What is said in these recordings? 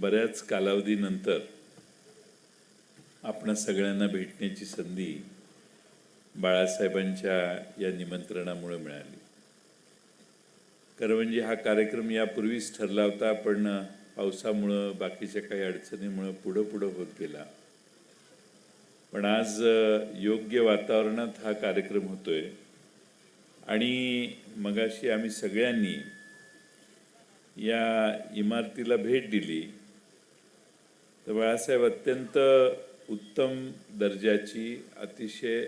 बऱ्याच कालावधीनंतर आपणा सगळ्यांना भेटण्याची संधी बाळासाहेबांच्या या निमंत्रणामुळे मिळाली. खरं म्हणजे हा कार्यक्रम यापूर्वीच ठरला होता पण पावसामुळं बाकीच्या काही अडचणीमुळं पुढं पुढं होत गेला. पण आज योग्य वातावरणात हा कार्यक्रम होतोय. आणि मगाशी आम्ही सगळ्यांनी या इमारतीला भेट दिली. तर बाळासाहेब अत्यंत उत्तम दर्जाची अतिशय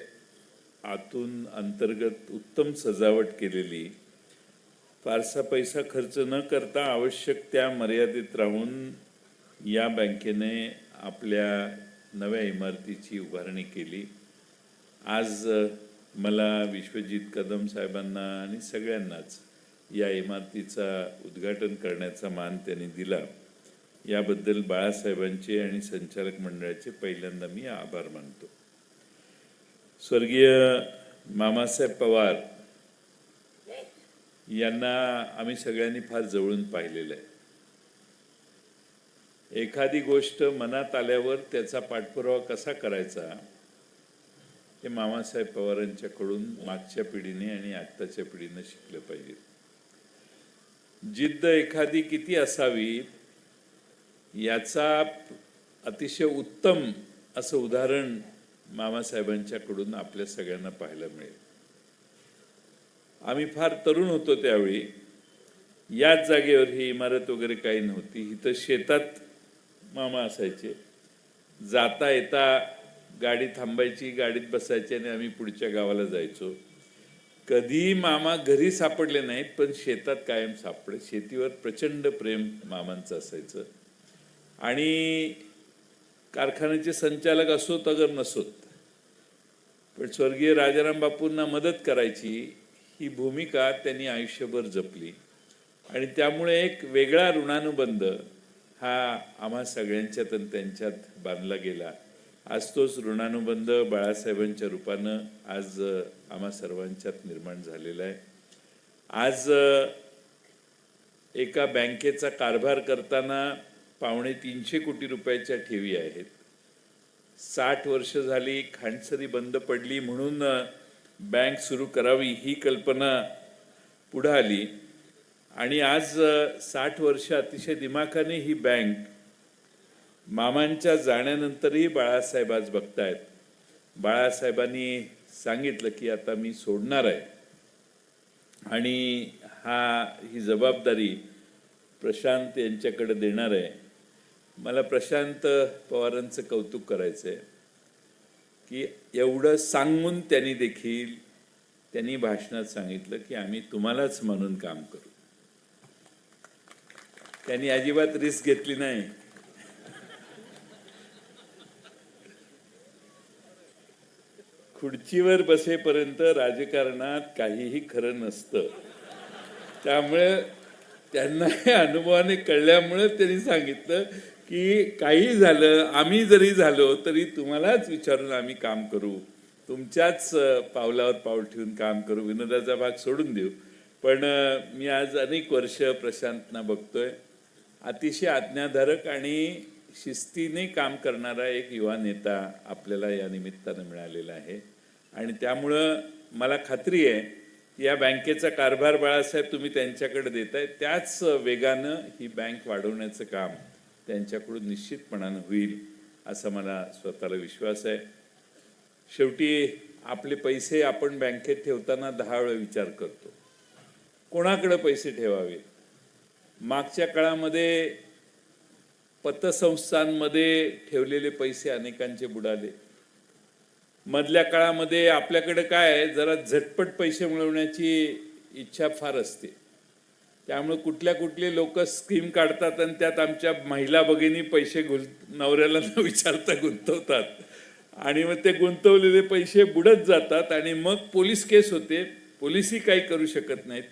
आतून अंतर्गत उत्तम सजावट केलेली फारसा पैसा खर्च न करता आवश्यक त्या मर्यादित राहून या बँकेने आपल्या नव्या इमारतीची उभारणी केली. आज मला विश्वजित कदम साहेबांना आणि सगळ्यांनाच या इमारतीचा उद्घाटन करण्याचा मान त्यांनी दिला. याबद्दल बाळासाहेबांचे आणि संचालक मंडळाचे पहिल्यांदा मी आभार मानतो. स्वर्गीय मामासाहेब पवार यांना आम्ही सगळ्यांनी फार जवळून पाहिलेलं आहे. एखादी गोष्ट मनात आल्यावर त्याचा पाठपुरावा कसा करायचा हे मामासाहेब पवारांच्याकडून मागच्या पिढीने आणि आत्ताच्या पिढीने शिकलं पाहिजे. जिद्द एखादी किती असावी याचा अतिशय उत्तम असं उदाहरण मामासाहेबांच्याकडून आपल्या सगळ्यांना पाहायला मिळेल. आम्ही फार तरुण होतो त्यावेळी. याच जागेवर ही इमारत वगैरे काही नव्हती. इथं शेतात मामा असायचे. जाता येता गाडी थांबायची गाडीत बसायची आणि आम्ही पुढच्या गावाला जायचो. कधी मामा घरी सापडले नाहीत पण शेतात कायम सापडे शेतीवर प्रचंड प्रेम मामांचं असायचं. आणि कारखान्याचे संचालक असोत अगर नसोत. पण स्वर्गीय राजाराम बापूंना मदत करायची ही भूमिका त्यांनी आयुष्यभर जपली. आणि त्यामुळे एक वेगळा ऋणानुबंध हा आम्हा सगळ्यांच्यात आणि त्यांच्यात बांधला गेला. आज तोच ऋणानुबंध बाळासाहेबांच्या रूपानं आज आम्हा सर्वांच्यात निर्माण झालेला आहे. आज एका बँकेचा कारभार करताना पावणे तीनशे कोटी रुपयाच्या ठेवी आहेत. साठ वर्ष झाली खांडसरी बंद पडली म्हणून बँक सुरू करावी ही कल्पना पुढं आली. आणि आज साठ वर्ष अतिशय दिमाखाने ही बँक मामांच्या जाण्यानंतरही बाळासाहेब आज बघतायत. बाळासाहेबांनी सांगितलं की आता मी सोडणार आहे. आणि हा ही जबाबदारी प्रशांत यांच्याकडे देणार आहे. मला प्रशांत पवारांचं कौतुक करायचं आहे की एवढं सांगून त्यांनी देखील त्यांनी भाषणात सांगितलं की आम्ही तुम्हालाच म्हणून काम करू. त्यांनी अजिबात रिस्क घेतली नाही. खुर्चीवर बसेपर्यंत राजकारणात काहीही खरं नसतं. त्यामुळे त्यांना हे अनुभवाने कळल्यामुळे त्यांनी सांगितलं की काही झालं आम्ही जरी झालो तरी तुम्हालाच विचारून आम्ही काम करू. तुमच्याच पावलावर पाऊल ठेवून काम करू. विनोदाचा भाग सोडून देऊ. पण मी आज अनेक वर्ष प्रशांतना बघतोय. अतिशय आज्ञाधारक आणि शिस्तीने काम करणारा एक युवा नेता आपल्याला या निमित्तानं मिळालेला आहे. आणि त्यामुळं मला खात्री आहे की या बँकेचा कारभार बाळासाहेब तुम्ही त्यांच्याकडे देताय. त्याच वेगानं ही बँक वाढवण्याचं काम त्यांच्याकडून निश्चितपणानं होईल असा मला स्वतःला विश्वास आहे. शेवटी आपले पैसे आपण बँकेत ठेवताना दहा वेळा विचार करतो. कोणाकडे पैसे ठेवावे? मागच्या काळामध्ये पतसंस्थांमध्ये ठेवलेले पैसे अनेकांचे बुडाले. मधल्या काळामध्ये आपल्याकडे काय आहे? जरा झटपट पैसे मिळवण्याची इच्छा फार असते. त्यामुळे कुठल्या कुठले लोक स्कीम काढतात आणि त्यात आमच्या महिला भगिनी पैसे गुल नवऱ्याला न विचारता गुंतवतात. आणि मग ते गुंतवलेले पैसे बुडत जातात आणि मग पोलीस केस होते. पोलिसही काही करू शकत नाहीत.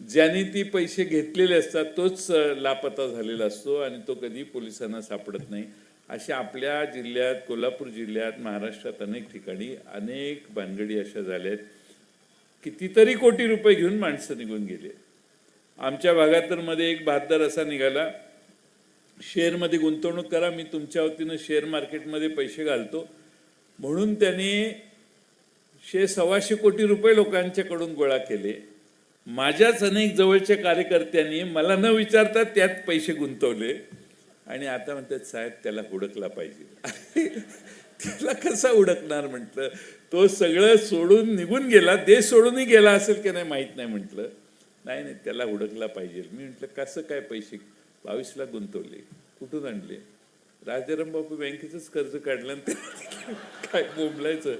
ज्यांनी ती पैसे घेतलेले असतात तोच लापता झालेला असतो आणि तो कधी पोलिसांना सापडत नाही. अशा आपल्या जिल्ह्यात कोल्हापूर जिल्ह्यात महाराष्ट्रात अनेक ठिकाणी अनेक भानगडी अशा झाल्या आहेत कितीतरी कोटी रुपये घेऊन माणसं निघून गेली. आमच्या भागातरमध्ये एक बहादर असा निघाला. शेअरमध्ये गुंतवणूक करा मी तुमच्या वतीनं शेअर मार्केटमध्ये पैसे घालतो. म्हणून त्यांनी शे सव्वाशे कोटी रुपये लोकांच्याकडून गोळा केले. माझ्याच अनेक जवळच्या कार्यकर्त्यांनी मला न विचारता त्यात पैसे गुंतवले. आणि आता म्हणतात साहेब त्याला हुडकला पाहिजे. त्याला कसा हुडकणार म्हटलं? तो सगळं सोडून निघून गेला. देश सोडूनही गेला असेल की नाही माहीत नाही म्हटलं. नाही नाही त्याला हुडकला पाहिजे. मी म्हटलं कसं काय पैसे बावीसला गुंतवले? कुठून आणले? राजाराम बापू बँकेचंच कर्ज काढलं आणि काय बोंबलायचं?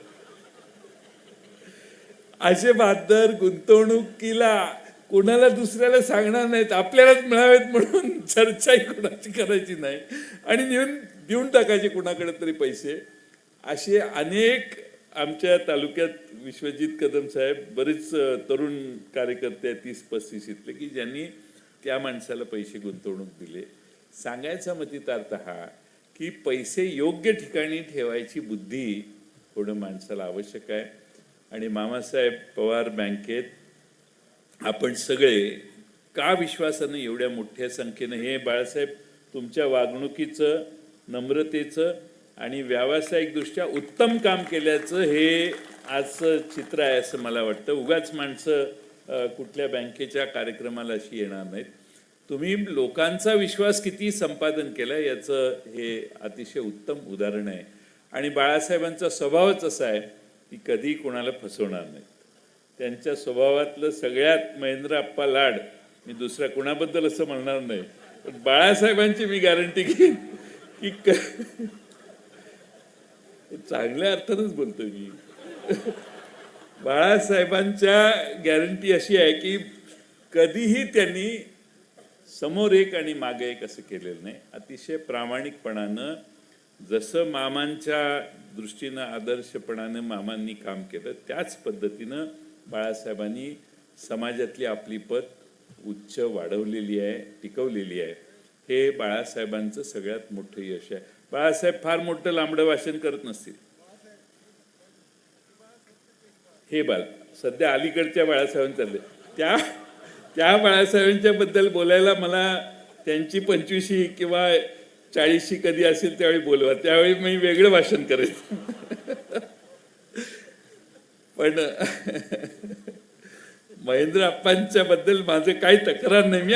असे बहादर गुंतवणुकीला कोणाला दुसऱ्याला सांगणार नाहीत. आपल्यालाच मिळावेत म्हणून चर्चाही कोणाची करायची नाही. आणि नेऊन देऊन टाकायचे कुणाकडे तरी पैसे. असे अनेक आमच्या तालुक्यात विश्वजित कदम साहेब बरेच तरुण कार्यकर्ते आहेत तीस पस्तीस इथले की ज्यांनी त्या माणसाला पैसे गुंतवणूक दिले. सांगायचा मतितार्थ हा की पैसे योग्य ठिकाणी ठेवायची बुद्धी होणं माणसाला आवश्यक आहे. आणि मामासाहेब पवार बँकेत आपण सगळे का विश्वासानं एवढ्या मोठ्या संख्येनं हे बाळासाहेब तुमच्या वागणुकीचं नम्रतेचं आणि व्यावसायिकदृष्ट्या उत्तम काम केल्याचं हे आजचं चित्र आहे असं मला वाटतं. उगाच माणसं कुठल्या बँकेच्या कार्यक्रमाला अशी येणार नाहीत. तुम्ही लोकांचा विश्वास किती संपादन केला याचं हे अतिशय उत्तम उदाहरण आहे. आणि बाळासाहेबांचा स्वभावच असा आहे की कधी कोणाला फसवणार नाहीत. त्यांच्या स्वभावातलं सगळ्यात महेंद्र आप्पा लाड मी दुसऱ्या कुणाबद्दल असं म्हणणार नाही. पण बाळासाहेबांची मी गॅरंटी घेईन की क- चांगल्या अर्थानच बोलतो मी. बाळासाहेबांच्या गॅरंटी अशी आहे की कधीही त्यांनी समोर एक आणि मागे एक असं केलेलं नाही. अतिशय प्रामाणिकपणानं जसं मामांच्या दृष्टीनं आदर्शपणानं मामांनी काम केलं त्याच पद्धतीनं बाळासाहेबांनी समाजातली आपली पत उच्च वाढवलेली आहे टिकवलेली आहे. हे बाळासाहेबांचं सगळ्यात मोठं यश आहे. बाळासाहेब फार मोठं लांबडं भाषण करत नसतील. हे बाल सध्या अलीकडच्या बाळासाहेबांचं चालले त्या त्या बाळासाहेबांच्या बद्दल बोलायला मला त्यांची पंचवीशी किंवा चाळीसशी कधी असेल त्यावेळी बोलवा. त्यावेळी मी वेगळं भाषण करेन. पण महेंद्र आप्पांच्या बद्दल माझं काही तक्रार नाही. मी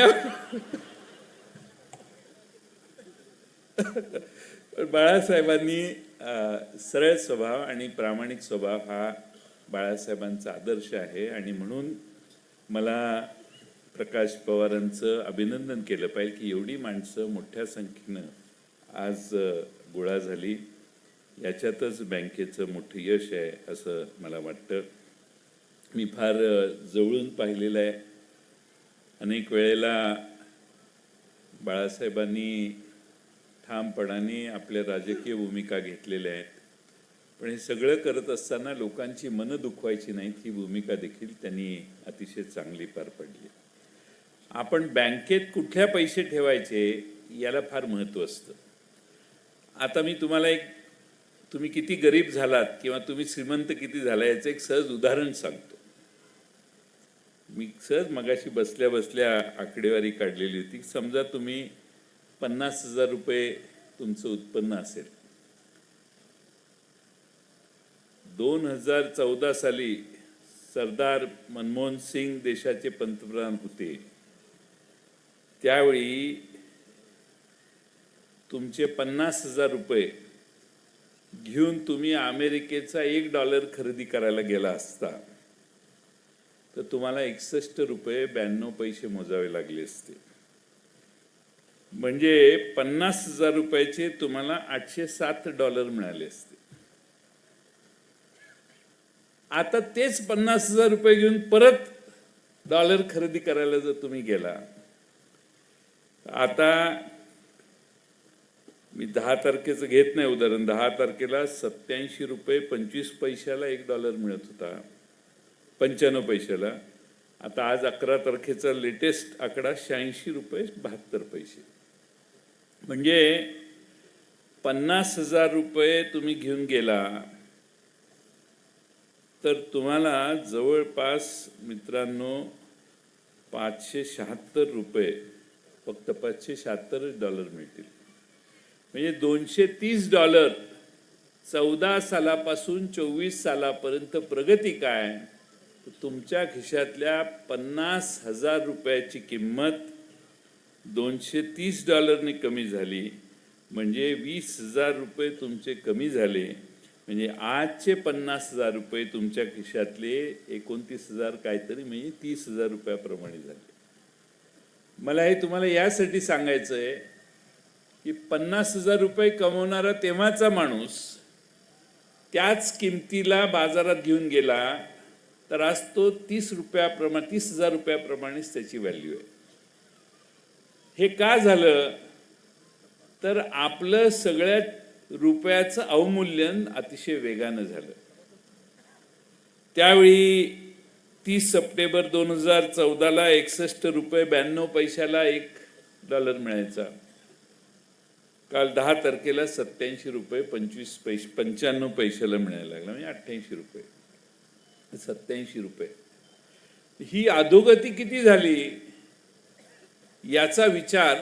पण बाळासाहेबांनी सरळ स्वभाव आणि प्रामाणिक स्वभाव हा बाळासाहेबांचा आदर्श आहे आणि म्हणून मला प्रकाश पवारांचं अभिनंदन केलं पाहिजे की एवढी माणसं मोठ्या संख्येनं आज गोळा झाली. याच्यातच बँकेचं मोठं यश आहे असं मला वाटतं. मी फार जवळून पाहिलेलं आहे. अनेक वेळेला बाळासाहेबांनी ठामपणाने आपल्या राजकीय भूमिका घेतलेल्या आहेत. पण हे सगळं करत असताना लोकांची मनं दुखवायची नाहीत ही भूमिका देखील त्यांनी अतिशय चांगली पार पडली. आपण बँकेत कुठल्या पैसे ठेवायचे याला फार महत्त्व असतं. आता मी तुम्हाला एक तुम्ही किती गरीब झालात किंवा तुम्ही श्रीमंत किती झाला याचं एक सहज उदाहरण सांगतो. मी सहज मगाशी बसल्या बसल्या आकडेवारी काढलेली होती. समजा तुम्ही पन्नास हजार रुपये तुमचं उत्पन्न असेल. दोन हजार चौदा साली सरदार मनमोहन सिंग देशाचे पंतप्रधान होते. त्यावेळी तुमचे पन्नास हजार रुपये घेऊन तुम्ही अमेरिकेचा एक डॉलर खरेदी करायला गेला असता तर तुम्हाला एकसष्ट रुपये ब्याण्णव पैसे मोजावे लागले असते. म्हणजे पन्नास हजार रुपयाचे तुम्हाला आठशे सात डॉलर मिळाले असते. आता तेच पन्नास हजार रुपये घेऊन परत डॉलर खरेदी करायला जर तुम्ही गेला आता मी दहा तारखेचं घेत नाही उदाहरण दहा तारखेला सत्याऐंशी रुपये पंचवीस पैशाला एक डॉलर मिळत होता पंच्याण्णव पैशाला. आता आज अकरा तारखेचा लेटेस्ट आकडा शहाऐंशी रुपये बहात्तर पैसे. म्हणजे पन्नास हजार रुपये तुम्ही घेऊन गेला तर तुम्हाला जवळपास मित्रांनो पाचशे शहात्तर रुपये फक्त पाचशे शहात्तरच डॉलर मिळतील. म्हणजे दोनशे तीस डॉलर चौदा सालापासून चोवीस सालापर्यंत प्रगती काय? तुमच्या खिशातल्या पन्नास हजार रुपयाची किंमत दोनशे तीस डॉलरने कमी झाली. म्हणजे वीस हजार रुपये तुमचे कमी झाले. म्हणजे आजचे पन्नास हजार रुपये तुमच्या खिशातले एकोणतीस हजार काहीतरी म्हणजे तीस हजार रुपयाप्रमाणे झाले. मला हे तुम्हाला यासाठी सांगायचं आहे की पन्नास हजार रुपये कमवणारा तेव्हाचा माणूस त्याच किमतीला बाजारात घेऊन गेला तर आज तो तीस रुपयाप्रमाणे तीस हजार रुपयाप्रमाणेच त्याची व्हॅल्यू आहे. हे का झालं? तर आपलं सगळ्यात रुपयाचं अवमूल्यन अतिशय वेगानं झालं. त्यावेळी तीस सप्टेंबर दोन हजार चौदाला एकसष्ट रुपये ब्याण्णव पैशाला एक डॉलर मिळायचा. काल दहा तारखेला सत्याऐंशी रुपये पंचवीस पैसे पंच्याण्णव पैशाला मिळायला लागला म्हणजे अठ्ठ्याऐंशी रुपये. सत्याऐंशी रुपये. ही अधोगती किती झाली? याचा विचार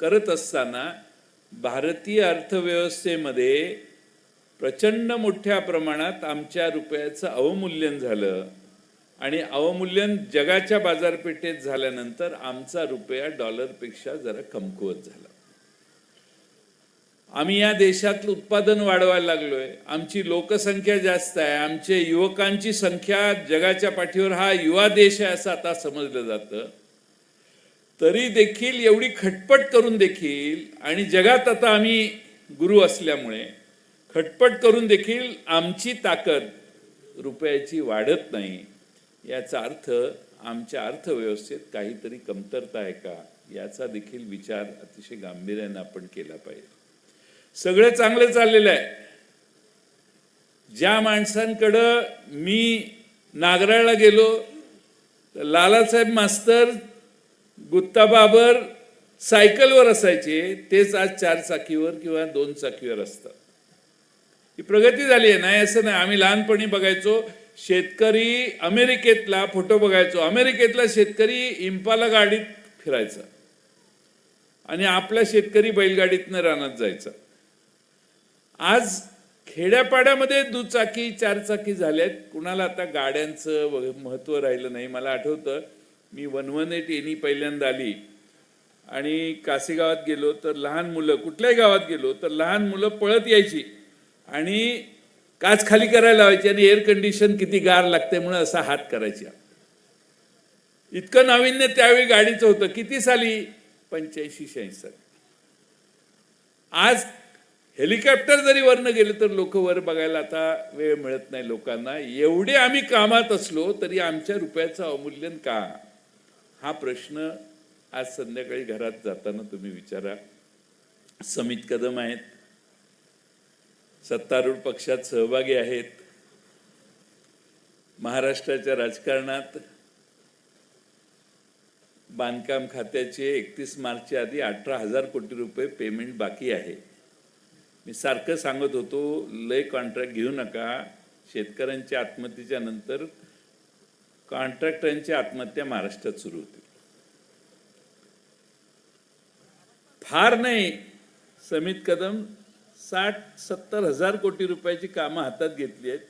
करत असताना भारतीय अर्थव्यवस्थेमध्ये प्रचंड मोठ्या प्रमाणात आमच्या रुपयाचं अवमूल्यन झालं आणि अवमूल्यन जगाच्या बाजारपेठेत झाल्यानंतर आमचा रुपया डॉलरपेक्षा जरा कमकुवत झाला. आम्ही या देशातलं उत्पादन वाढवायला लागलोय. आमची लोकसंख्या जास्त आहे. आमचे युवकांची संख्या जगाच्या पाठीवर हा युवा देश आहे असं आता समजलं जातं. तरी देखील एवढी खटपट करून देखील आणि जगात आता आम्ही गुरु असल्यामुळे खटपट करून देखील आमची ताकद रुपयाची वाढत नाही. याचा अर्थ आमच्या अर्थव्यवस्थेत काहीतरी कमतरता आहे का? याचा देखील विचार अतिशय गांभीर्यानं आपण केला पाहिजे. सगळं चांगलं चाललेलं आहे. ज्या माणसांकडं मी नागराळला गेलो तर लालासाहेब मास्तर गुत्ता बाबर सायकलवर असायचे तेच आज चार चाकीवर किंवा दोन चाकीवर असतात. ही प्रगती झाली आहे नाही असं नाही. आम्ही लहानपणी बघायचो शेतकरी अमेरिकेतला फोटो बघायचो. अमेरिकेतला शेतकरी इम्पाला गाडीत फिरायचा. आणि आपला शेतकरी बैलगाडीतनं रानात जायचा. आज खेड्यापाड्यामध्ये दुचाकी चारचाकी झाल्यात. कुणाला आता गाड्यांचं महत्त्व महत्त्व राहिलं नाही. मला आठवतं मी वन वन एट एनी पहिल्यांदा आली. आणि कासेगावात गेलो तर लहान मुलं कुठल्याही गावात गेलो तर लहान मुलं पळत यायची. आणि काच खाली करायला लावायची आणि एअर कंडिशन किती गार लागते म्हणून असा हात करायची. इतकं नाविन्य त्यावेळी गाडीचं होतं. किती साली? पंच्याऐंशी शहाऐंशी. साली आज हेलिकॉप्टर जरी वरनं गेले तर लोक वर बघायला आता वेळ मिळत नाही लोकांना. एवढे आम्ही कामात असलो तरी आमच्या रुपयाचं अवमूल्यन का? हा प्रश्न आज संध्याकाळी घरात जाताना तुम्ही विचारा. समित कदम आहेत. सत्तारूढ पक्षात सहभागी आहेत. महाराष्ट्राच्या राजकारणात बांधकाम खात्याचे एकतीस मार्चच्या आधी अठरा हजार कोटी रुपये पेमेंट बाकी आहे. मी सारखं सांगत होतो लय कॉन्ट्रॅक्ट घेऊ नका. शेतकऱ्यांच्या आत्महत्येच्या नंतर कॉन्ट्रॅक्टरांची आत्महत्या महाराष्ट्रात सुरू होती. फार नाही समित कदम साठ सत्तर हजार कोटी रुपयाची कामं हातात घेतली आहेत.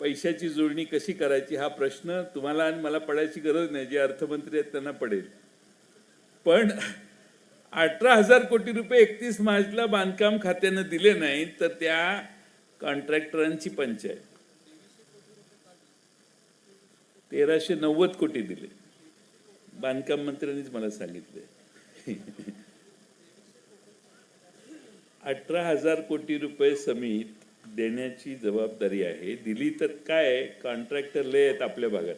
पैशाची जुळणी कशी करायची हा प्रश्न तुम्हाला आणि मला पडायची गरज नाही जे अर्थमंत्री आहेत त्यांना पडेल. पण अठरा हजार कोटी रुपये एकतीस मार्चला बांधकाम खात्यानं दिले नाही तर त्या कॉन्ट्रॅक्टरांची पंचायत. तेराशे नव्वद कोटी दिले. बांधकाम मंत्र्यांनीच मला सांगितले. अठरा हजार कोटी रुपये समित देण्याची जबाबदारी आहे. दिली तर काय? कॉन्ट्रॅक्टर लय आहेत आपल्या भागात.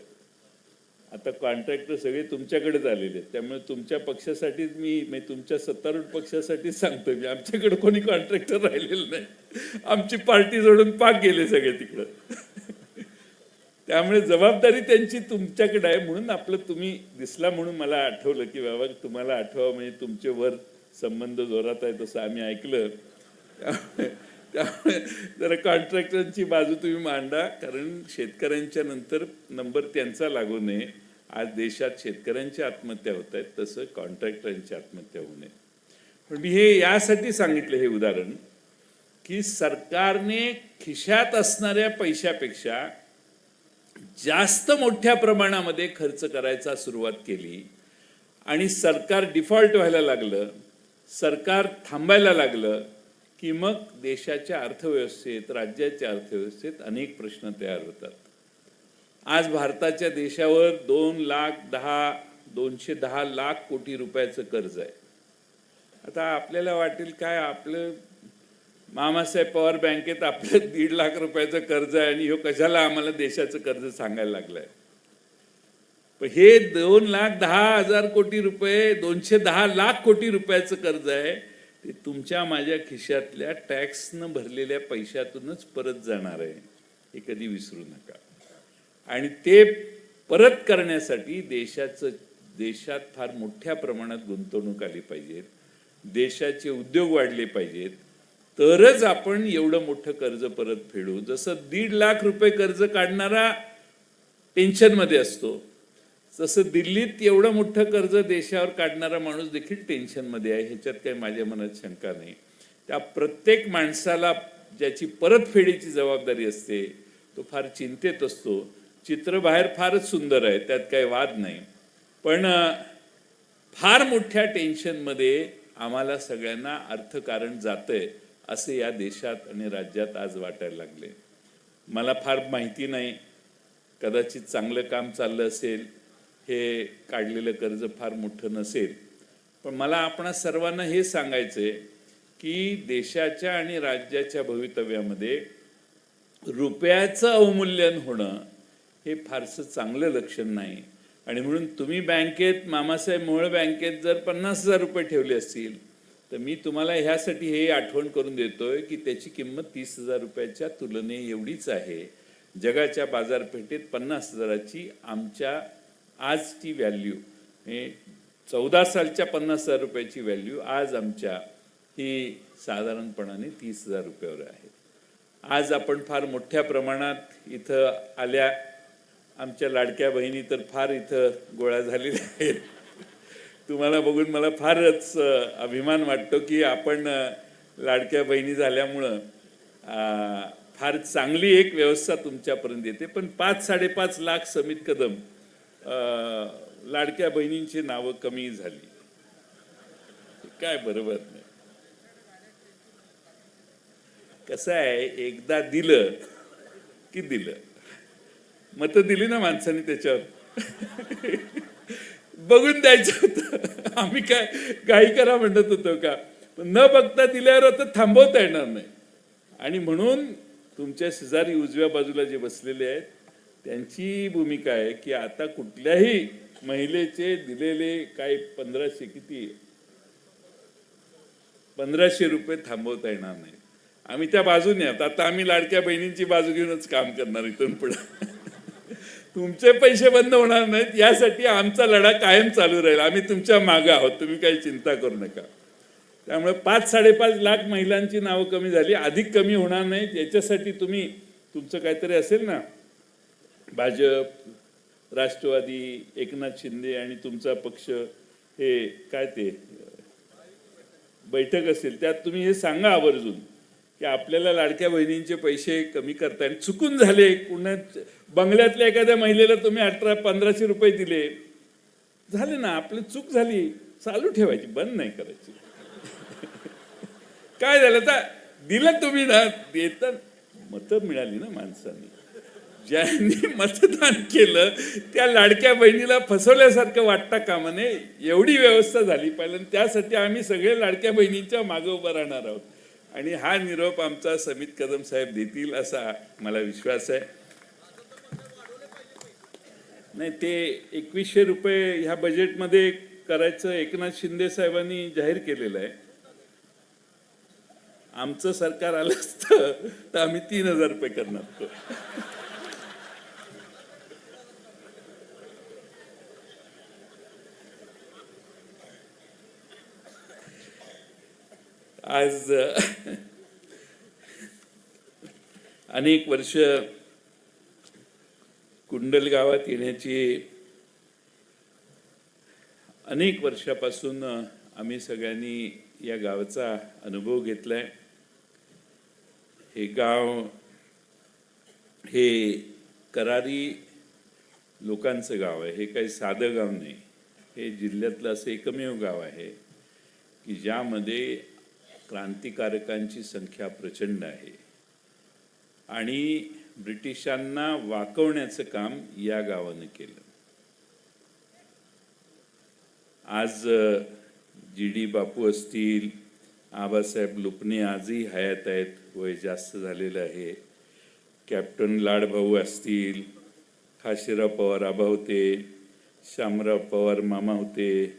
आता कॉन्ट्रॅक्टर सगळे तुमच्याकडेच आलेले आहेत. त्यामुळे तुमच्या पक्षासाठीच मी म्हणजे तुमच्या सत्तारूढ पक्षासाठीच सांगतो मी आमच्याकडे कोणी कॉन्ट्रॅक्टर राहिलेलं नाही. आमची पार्टी सोडून पाक गेले सगळे तिकडं. त्यामुळे जबाबदारी त्यांची तुमच्याकडे आहे म्हणून आपलं तुम्ही दिसला म्हणून मला आठवलं की बाबा तुम्हाला आठवा म्हणजे तुमचे वर संबंध जोरात आहे तसं आम्ही ऐकलं. त्यामुळे जरा कॉन्ट्रॅक्टरांची बाजू तुम्ही मांडा कारण शेतकऱ्यांच्या नंतर नंबर त्यांचा लागू नये. आज देशात शेतकऱ्यांच्या आत्महत्या होत आहेत तसं कॉन्ट्रॅक्टरांची आत्महत्या होऊ नये. पण मी हे यासाठी सांगितलं हे उदाहरण की सरकारने खिशात असणाऱ्या पैशापेक्षा जास्त मोठ्या प्रमाणामध्ये खर्च करायचा सुरुवात केली आणि सरकार डिफॉल्ट व्हायला लागलं सरकार थांबायला लागलं की मग देशाच्या अर्थव्यवस्थेत राज्याच्या अर्थव्यवस्थेत अनेक प्रश्न तयार होतात. आज भारताच्या देशावर दोन लाख दहा दोनशे दहा लाख कोटी रुपयाचं कर्ज आहे. आता आपल्याला वाटेल काय आपलं मामासाहेब पवार बँकेत आपलं दीड लाख रुपयाचं कर्ज आहे आणि ह्यो कशाला आम्हाला देशाचं कर्ज सांगायला लागलंय? पण हे दोन लाख दहा हजार कोटी रुपये दोनशे दहा लाख कोटी रुपयाचं कर्ज आहे ते तुमच्या माझ्या खिशातल्या टॅक्सनं भरलेल्या पैशातूनच परत जाणार आहे. हे कधी विसरू नका. आणि ते परत करण्यासाठी देशाचं देशात फार मोठ्या प्रमाणात गुंतवणूक आली पाहिजेत. देशाचे उद्योग वाढले पाहिजेत. तरच आपण एवढं मोठं कर्ज परत फेडू. जसं दीड लाख रुपये कर्ज काढणारा टेन्शनमध्ये असतो तसं दिल्लीत एवढं मोठं कर्ज देशावर काढणारा माणूस देखील टेन्शनमध्ये आहे. ह्याच्यात काही माझ्या मनात शंका नाही. त्या प्रत्येक माणसाला ज्याची परतफेडीची जबाबदारी असते तो फार चिंतेत असतो. चित्र बाहेर फारच सुंदर आहे त्यात काही वाद नाही. पण फार मोठ्या टेन्शनमध्ये आम्हाला सगळ्यांना अर्थकारण जातं आहे असे या देशात आणि राज्यात आज वाटायला लागले. मला फार माहिती नाही. कदाचित चांगलं काम चाललं असेल हे काढलेलं कर्ज फार मोठं नसेल. पण मला आपणा सर्वांना हे सांगायचंय की देशाच्या आणि राज्याच्या भवितव्यामध्ये रुपयाचं अवमूल्यन होणं हे फारसं चांगलं लक्षण नाही. आणि म्हणून तुम्ही बँकेत मामासाहेब मोहोळ बँकेत जर पन्नास हजार रुपये ठेवले असतील तर मी तुम्हाला ह्यासाठी हे आठवण करून देतोय की त्याची किंमत तीस हजार रुपयाच्या तुलने एवढीच आहे. जगाच्या बाजारपेठेत पन्नास हजाराची आमच्या आजची व्हॅल्यू हे चौदा सालच्या पन्नास हजार रुपयाची व्हॅल्यू आज आमच्या ही साधारणपणाने तीस हजार रुपयावर आहे. आज आपण फार मोठ्या प्रमाणात इथं आल्या. आमच्या लाडक्या बहिणी तर फार इथं गोळा झालेल्या आहेत. तुम्हाला बघून मला फारच अभिमान वाटतो की आपण लाडक्या बहिणी झाल्यामुळं फार चांगली एक व्यवस्था तुमच्यापर्यंत येते. पण पाच साडेपाच लाख समित कदम लाडक्या बहिणींची नावं कमी झाली. काय बरोबर नाही. कसं आहे एकदा दिलं की दिलं. मतं दिली ना माणसाने त्याच्यावर? बघून द्यायचं होतं. आम्ही काय काही करा म्हणत होतो का? पण न बघता दिल्यावर आता थांबवता येणार नाही. आणि म्हणून तुमच्या शेजारी उजव्या बाजूला जे बसलेले आहेत त्यांची भूमिका आहे की आता कुठल्याही महिलेचे दिलेले काय पंधराशे किती पंधराशे रुपये थांबवता येणार नाही. आम्ही त्या बाजूने आहोत. आता आम्ही लाडक्या बहिणींची बाजू घेऊनच काम करणार इथून पुढे. तुमचे पैसे बंद होणार नाहीत यासाठी आमचा लढा कायम चालू राहील. आम्ही तुमच्या मागं आहोत तुम्ही काही चिंता करू नका. त्यामुळे पाच साडेपाच लाख महिलांची नावं कमी झाली अधिक कमी होणार नाहीत. याच्यासाठी तुम्ही तुमचं काहीतरी असेल ना? भाजप राष्ट्रवादी एकनाथ शिंदे आणि तुमचा पक्ष हे काय ते? बैठक असेल त्यात तुम्ही हे सांगा आवर्जून. की आपल्याला लाडक्या बहिणींचे पैसे कमी करता आणि चुकून झाले. पुन्हा बंगल्यातल्या एखाद्या महिलेला तुम्ही अठरा पंधराशे रुपये दिले. झाले ना. आपली चूक झाली. चालू ठेवायची. बंद नाही करायची. काय झालं? तर दिलं तुम्ही ना. देता मतं मिळाली ना माणसांनी. ज्यांनी मतदान केलं त्या लाडक्या बहिणीला फसवल्यासारखं वाटता कामा नये एवढी व्यवस्था झाली पाहिजे. आणि त्यासाठी आम्ही सगळे लाडक्या बहिणींच्या मागे उभं राहणार आहोत. आणि हा निरोप आमचा समित कदम साहेब देतील असा मला विश्वास आहे. नाही ते एकवीसशे रुपये ह्या बजेटमध्ये करायचं एकनाथ शिंदे साहेबांनी जाहीर केलेलं आहे. आमचं सरकार आलं असतं तर आम्ही तीन हजार रुपये करणार आज अनेक वर्ष कुंडल गावात येण्याची अनेक वर्षापासून आम्ही सगळ्यांनी या गावाचा अनुभव घेतलाय. हे गाव हे करारी लोकांचं गाव आहे हे काही साधं गाव नाही. हे जिल्ह्यातलं असं एकमेव गाव आहे की ज्यामध्ये क्रांतिकारकांची संख्या प्रचंड आहे. आणि ब्रिटिशांना वाकवण्याचं काम या गावानं केलं. आज जी डी बापू असतील आबासाहेब लुपणे आजही हयात आहेत वय जास्त झालेलं आहे. कॅप्टन लाडभाऊ असतील खाशीराव पवार आबा होते शामराव पवार मामा होते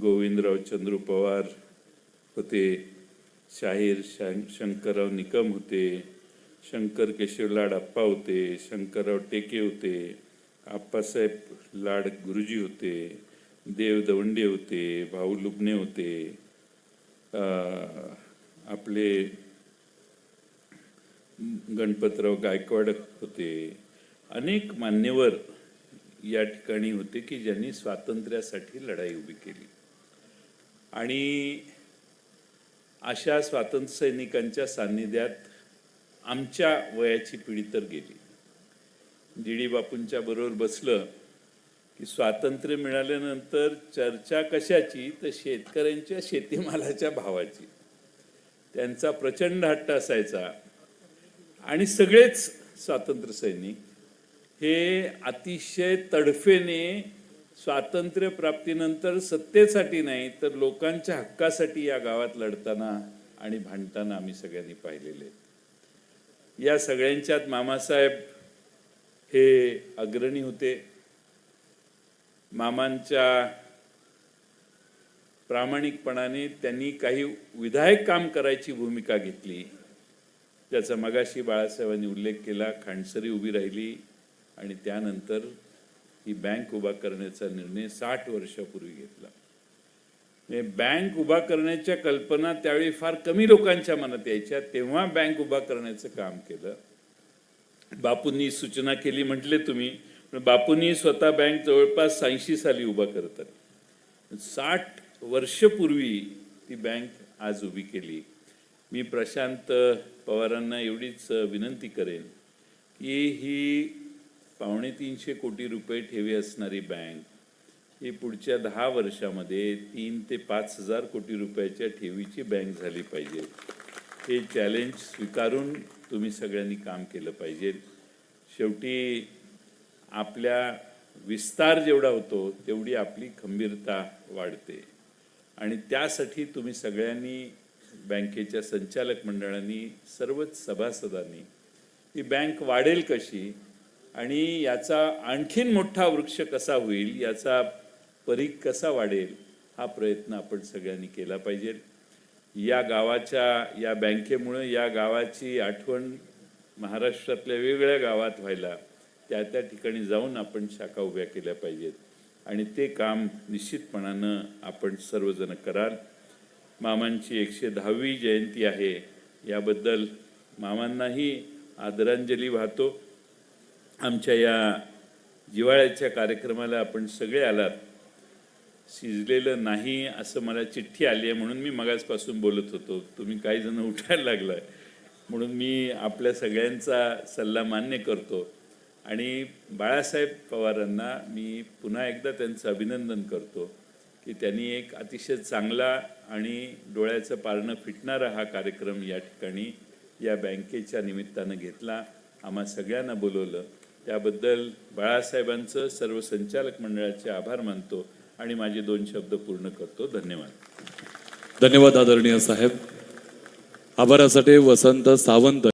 गोविंदराव चंद्रू पवार होते. शाहीर शं शंकरराव निकम होते शंकर केशव लाड आप्पा होते शंकरराव टेके होते आप्पासाहेब लाड गुरुजी होते देव दवंडे होते भाऊ लुबणे होते. आपले गणपतराव गायकवाड होते. अनेक मान्यवर या ठिकाणी होते की ज्यांनी स्वातंत्र्यासाठी लढाई उभी केली. आणि अशा स्वातंत्र्यसैनिकांच्या सान्निध्यात आमच्या वयाची पिढी तर गेली. जी डी बापूंच्या बरोबर बसलं की स्वातंत्र्य मिळाल्यानंतर चर्चा कशाची? तर शेतकऱ्यांच्या शेतीमालाच्या भावाची. त्यांचा प्रचंड हट्ट असायचा. आणि सगळेच स्वातंत्र्य सैनिक हे अतिशय तडफेने स्वातंत्र्य प्राप्तीनंतर सत्तेसाठी नाही तर लोकांच्या हक्कासाठी या गावात लढताना आणि भांडताना आम्ही सगळ्यांनी पाहिलेले आहेत. या सगळ्यांच्यात मामासाहेब हे अग्रणी होते. मामांच्या प्रामाणिकपणाने त्यांनी काही विधायक काम करायची भूमिका घेतली. ज्याचा मगाशी बाळासाहेबांनी उल्लेख केला खांडसरी उभी राहिली आणि त्यानंतर ही बँक उभा करण्याचा निर्णय साठ वर्षापूर्वी घेतला. बँक उभा करण्याच्या कल्पना त्यावेळी फार कमी लोकांच्या मनात यायच्या. तेव्हा बँक उभा करण्याचं काम केलं. बापूंनी सूचना केली म्हटले तुम्ही पण बापूंनी स्वतः बँक जवळपास ऐंशी साली उभा करतात साठ वर्षपूर्वी ती बँक आज उभी केली. मी प्रशांत पवारांना एवढीच विनंती करेन की ही पावणे तीनशे कोटी रुपये ठेवी असणारी बँक ही पुढच्या दहा वर्षामध्ये तीन ते पाच हजार कोटी रुपयाच्या ठेवीची बँक झाली पाहिजे. हे चॅलेंज स्वीकारून तुम्ही सगळ्यांनी काम केलं पाहिजे. शेवटी आपल्या विस्तार जेवढा होतो तेवढी आपली खंबीरता वाढते. आणि त्यासाठी तुम्ही सगळ्यांनी बँकेच्या संचालक मंडळांनी सर्वच सभासदांनी ही बँक वाढेल कशी आणि याचा आणखीन मोठा वृक्ष कसा होईल याचा परीघ कसा वाढेल हा प्रयत्न आपण सगळ्यांनी केला पाहिजे. या गावाच्या या बँकेमुळं या गावाची आठवण महाराष्ट्रातल्या वेगवेगळ्या गावात व्हायला त्या त्या ठिकाणी जाऊन आपण शाखा उभ्या केल्या पाहिजेत. आणि ते काम निश्चितपणानं आपण सर्वजण कराल. मामांची एकशे दहावी जयंती आहे याबद्दल मामांनाही आदरांजली वाहतो. आमच्या या जिवाळ्याच्या कार्यक्रमाला आपण सगळे आलात. शिजलेलं नाही असं मला चिठ्ठी आली आहे म्हणून मी मगाचपासून बोलत होतो. तुम्ही काही जण उठायला लागलाय. म्हणून मी आपल्या सगळ्यांचा सल्ला मान्य करतो. आणि बाळासाहेब पवारांना मी पुन्हा एकदा त्यांचं अभिनंदन करतो की त्यांनी एक अतिशय चांगला आणि डोळ्याचं पारणं फिटणारा हा कार्यक्रम या ठिकाणी या बँकेच्या निमित्तानं घेतला. आम्हा सगळ्यांना बोलवलं. त्याबद्दल बाळासाहेबांचं सर्व संचालक मंडळाचे आभार मानतो आणि माझे दोन शब्द पूर्ण करतो. धन्यवाद. धन्यवाद आदरणीय साहेब. आभारासाठी वसंत सावंत.